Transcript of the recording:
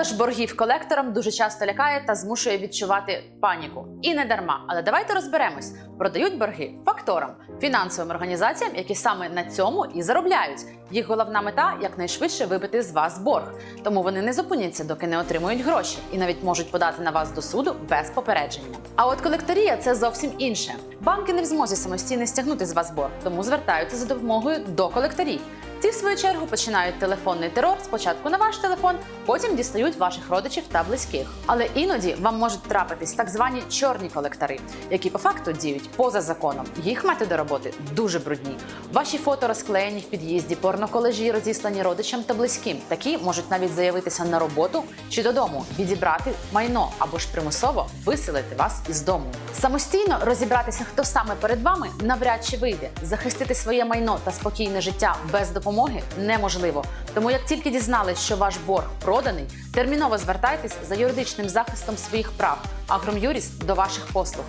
Продаж боргів колекторам дуже часто лякає та змушує відчувати паніку. І не дарма. Але давайте розберемось: продають борги факторам, фінансовим організаціям, які саме на цьому і заробляють. Їх головна мета якнайшвидше вибити з вас борг. Тому вони не зупиняться, доки не отримують гроші, і навіть можуть подати на вас до суду без попередження. А от колекторія це зовсім інше. Банки не в змозі самостійно стягнути з вас борг, тому звертаються за допомогою до колекторів. В свою чергу, починають телефонний терор спочатку на ваш телефон, потім дістають ваших родичів та близьких. Але іноді вам можуть трапитись так звані чорні колектори, які по факту діють поза законом. Їх методи роботи дуже брудні. Ваші фото розклеєні в під'їзді, порноколежі розіслані родичам та близьким. Такі можуть навіть заявитися на роботу чи додому, відібрати майно або ж примусово виселити вас із дому. Самостійно розібратися, хто саме перед вами, навряд чи вийде. Захистити своє майно та спокійне життя без допомоги неможливо. Тому як тільки дізнались, що ваш борг проданий, терміново звертайтесь за юридичним захистом своїх прав. Агром'юріс до ваших послуг.